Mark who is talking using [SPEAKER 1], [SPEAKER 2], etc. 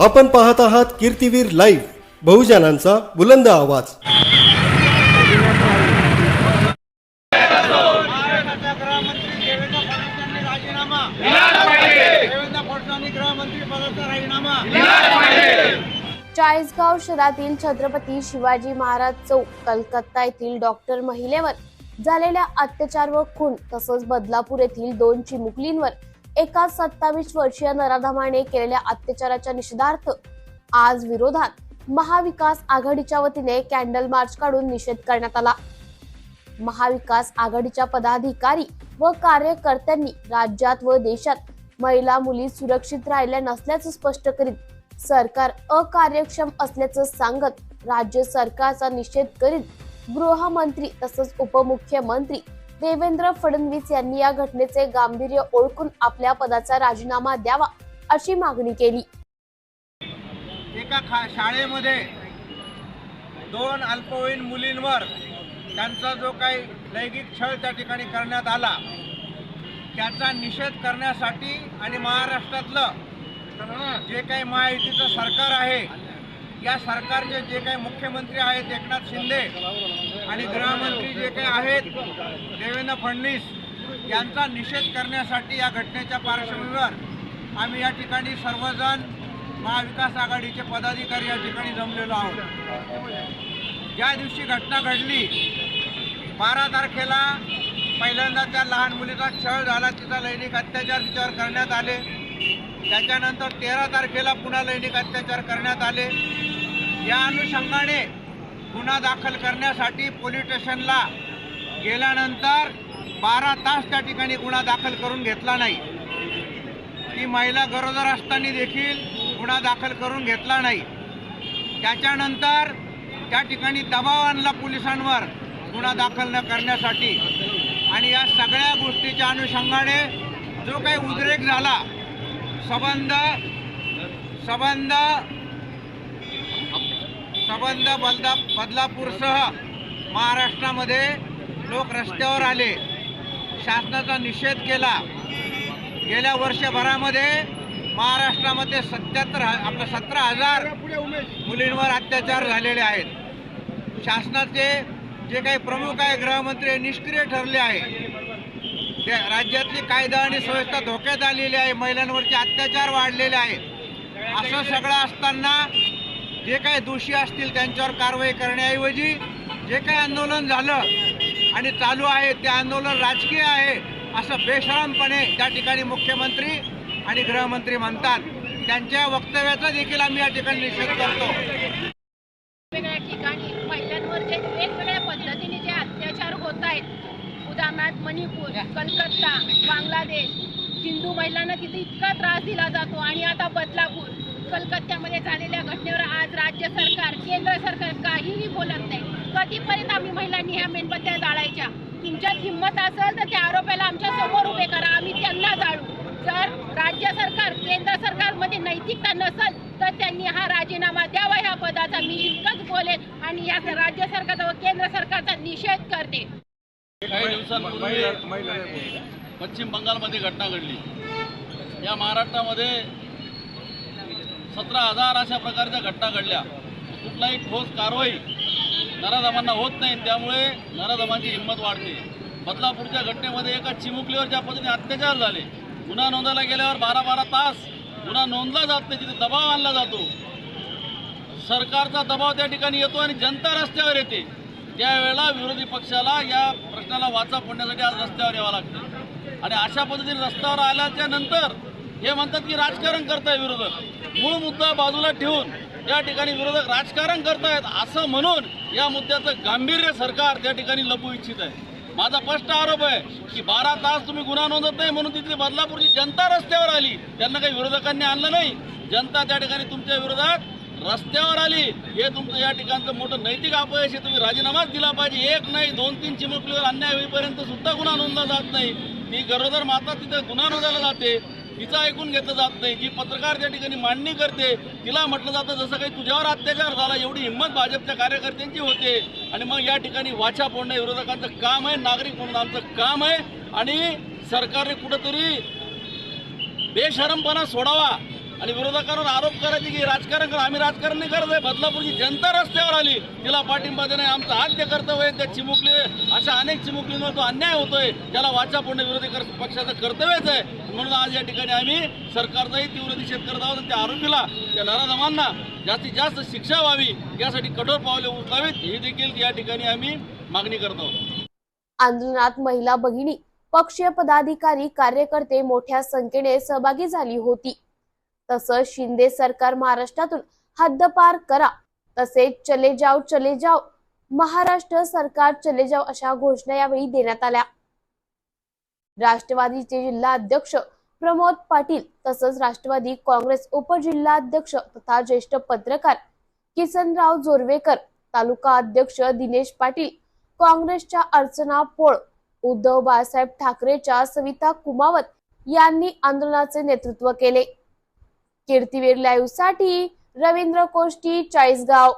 [SPEAKER 1] आपण पाहत आहात कीर्तीवीर लाईव्ह बहुजनांचा बुलंद आवाज.
[SPEAKER 2] चाळीसगाव शहरातील छत्रपती शिवाजी महाराज चौक कलकत्ता येथील डॉक्टर महिलेवर झालेल्या अत्याचार व खून तसंच बदलापूर येथील दोन चिमुकलींवर एका सत्तावीस वर्षीय नराधमाने केलेल्या अत्याचाराच्या निषेधार्थ आज विरोधात महाविकास आघाडीच्या वतीने कॅन्डल मार्च काढून निषेध करण्यात आला. महाविकास आघाडीच्या पदाधिकारी व कार्यकर्त्यांनी राज्यात व देशात महिला मुली सुरक्षित राहिल्या नसल्याचं स्पष्ट करीत सरकार अकार्यक्षम असल्याचं सांगत राज्य सरकारचा निषेध करीत गृहमंत्री तसंच उपमुख्यमंत्री देवेंद्र फडणवीस यांनी या घटनेचे गांभीर्य ओळखून आपल्या पदाचा राजीनामा द्यावा अशी मागणी केली.
[SPEAKER 3] एका खा शाळेमध्ये दोन अल्पवयीन मुलींवर त्यांचा जो काही लैंगिक छळ त्या ठिकाणी करण्यात आला त्याचा निषेध करण्यासाठी आणि महाराष्ट्रातलं जे काही महायुतीचं सरकार आहे या सरकारचे जे काही मुख्यमंत्री आहेत एकनाथ शिंदे आणि गृहमंत्री जे काही आहेत देवेंद्र फडणवीस यांचा निषेध करण्यासाठी या घटनेच्या पार्श्वभूमीवर आम्ही या ठिकाणी सर्वजण महाविकास आघाडीचे पदाधिकारी या ठिकाणी जमलेलो आहोत. ज्या दिवशी घटना घडली बारा तारखेला पहिल्यांदा त्या लहान मुलीचा छळ झाला तिचा लैंगिक अत्याचार तिच्यावर करण्यात आले. त्याच्यानंतर तेरा तारखेला पुन्हा लैंगिक अत्याचार करण्यात आले. या अनुषंगाने गुन्हा दाखल करण्यासाठी पोलीस स्टेशनला गेल्यानंतर बारा तास त्या ठिकाणी गुन्हा दाखल करून घेतला नाही. ती महिला गरोदर असताना देखील गुन्हा दाखल करून घेतला नाही. त्याच्यानंतर त्या ठिकाणी दबाव आणला पोलिसांवर गुन्हा दाखल न करण्यासाठी. आणि या सगळ्या गोष्टीच्या अनुषंगाने जो काही उद्रेक झाला संबंध संबंध संबंध बदला बदलापूरसह महाराष्ट्रामध्ये लोक रस्त्यावर आले. शासनाचा निषेध केला. गेल्या वर्षभरामध्ये महाराष्ट्रामध्ये सत्याहत्तर आपलं सतरा हजार मुलींवर अत्याचार झालेले आहेत. शासनाचे जे काही प्रमुख आहे गृहमंत्री निष्क्रिय ठरले आहे. ते राज्यातली कायदा आणि सुव्यवस्था धोक्यात आलेली आहे. महिलांवरचे अत्याचार वाढलेले आहेत. असं सगळं असताना जे काही दोषी असतील त्यांच्यावर कारवाई करण्याऐवजी जे काही आंदोलन झालं आणि चालू आहे ते आंदोलन राजकीय आहे असं बेशरमपणे त्या ठिकाणी मुख्यमंत्री आणि गृहमंत्री म्हणतात. त्यांच्या वक्तव्याचा देखील आम्ही या ठिकाणी निषेध करतो.
[SPEAKER 4] वेगवेगळ्या ठिकाणी महिलांवर जे वेगवेगळ्या पद्धतीने जे अत्याचार होत आहेत उदाहरणार्थ मणिपूर कलकत्ता बांगलादेश हिंदू महिलांना तिथे इतका त्रास दिला जातो आणि आता बदलापूर कलकत्त्यामध्ये झालेल्या घटनेवर आज राज्य सरकार केंद्र सरकार काहीही बोलत नाही. कधीपर्यंत आम्ही महिलांनी ह्या मेणबत्त्या जाळायच्या? तुमच्यात हिंमत असेल तर त्या आरोपाला आमच्यासमोर उभे करा. आम्ही त्यांना जाळू. जर राज्य सरकार केंद्र सरकारमध्ये नैतिकता नसेल तर त्यांनी हा राजीनामा द्यावा. ह्या पदाचा मी इतकंच बोलेन आणि या राज्य सरकारचा व केंद्र सरकारचा निषेध करते.
[SPEAKER 5] काही दिवसांपूर्वी पश्चिम बंगालमध्ये घटना घडली. या महाराष्ट्रामध्ये सतरा हजार अशा प्रकारच्या घटना घडल्या. कुठलाही ठोस कारवाई नराधमांना होत नाही त्यामुळे नराधमांची हिंमत वाढते. बदलापूरच्या घटनेमध्ये एका चिमुकलीवर ज्या पद्धतीने अत्याचार झाले गुन्हा नोंदायला गेल्यावर बारा बारा तास गुन्हा नोंदला जात नाही तिथे दबाव आणला जातो. सरकारचा दबाव त्या ठिकाणी येतो आणि जनता रस्त्यावर येते. त्यावेळेला विरोधी पक्षाला या प्रश्नाला वाचा फोडण्यासाठी आज रस्त्यावर यावं लागतं. आणि अशा पद्धतीने रस्त्यावर आल्याच्यानंतर हे म्हणतात की राजकारण करताय विरोधक. मूळ मुद्दा बाजूला ठेवून या ठिकाणी विरोधक राजकारण करतायत असं म्हणून या मुद्द्याचं गांभीर्य सरकार त्या ठिकाणी लपू इच्छित आहे. माझा स्पष्ट आरोप आहे की बारा तास तुम्ही गुन्हा नोंदत नाही म्हणून तिथली बदलापूरची जनता रस्त्यावर आली. त्यांना काही विरोधकांनी आणलं नाही. जनता त्या ठिकाणी तुमच्या विरोधात रस्त्यावर आली. हे तुमचं या ठिकाणचं मोठं नैतिक अपयश आहे. तुम्ही राजीनामाच दिला पाहिजे. एक नाही दोन तीन चिमुकलीवर अन्याय होईपर्यंत सुद्धा गुन्हा नोंदला जात नाही. ती गरोदर माता तिथे गुन्हा नोंदवला जाते. तिचं ऐकून घेतलं जात नाही. जी पत्रकार त्या ठिकाणी मांडणी करते तिला म्हटलं जातं जसं काही तुझ्यावर अत्याचार झाला एवढी हिंमत भाजपच्या कार्यकर्त्यांची होते. आणि मग या ठिकाणी वाचा फोडणं विरोधकांचं काम आहे नागरिक म्हणून आमचं काम आहे. आणि सरकारने कुठंतरी बेशरमपणा सोडावा. आणि विरोधकांवर आरोप करायचे की राजकारण करा. आम्ही राजकारण नाही करत आहे. बदलापूरची जनता रस्त्यावर आली. तिला पाठिंबा देणे आमचं आद्य कर्तव्य आहे. त्या चिमुकले अशा अनेक चिमुकलींवर तो अन्याय होतोय. त्याला वाचा पूर्ण विरोधी कर- पक्षाचं कर्तव्यच आहे. म्हणून आज या ठिकाणी आम्ही सरकारचाही तीव्र निषेध करत आहोत आणि त्या आरोपीला त्या नराधमांना जास्तीत जास्त शिक्षा व्हावी यासाठी कठोर पावले उचलावीत. हे देखील या ठिकाणी आम्ही मागणी करत आहोत.
[SPEAKER 2] आंदोलनात महिला भगिनी पक्षीय पदाधिकारी कार्यकर्ते मोठ्या संख्येने सहभागी झाली होती. तसंच शिंदे सरकार महाराष्ट्रातून हद्दपार करा. तसेच चले जाव चले जाव महाराष्ट्र सरकार चले जाव अशा घोषणा यावेळी देण्यात आल्या. राष्ट्रवादीचे जिल्हा अध्यक्ष प्रमोद पाटील तसंच राष्ट्रवादी काँग्रेस उपजिल्हाध्यक्ष तथा ज्येष्ठ पत्रकार किसनराव जोरवेकर तालुका अध्यक्ष दिनेश पाटील काँग्रेसच्या अर्चना पोळ उद्धव बाळासाहेब ठाकरेच्या सविता कुमावत यांनी आंदोलनाचे नेतृत्व केले. कीर्तीवीर लाईव्हसाठी रवींद्र कोष्टी चाळीसगाव.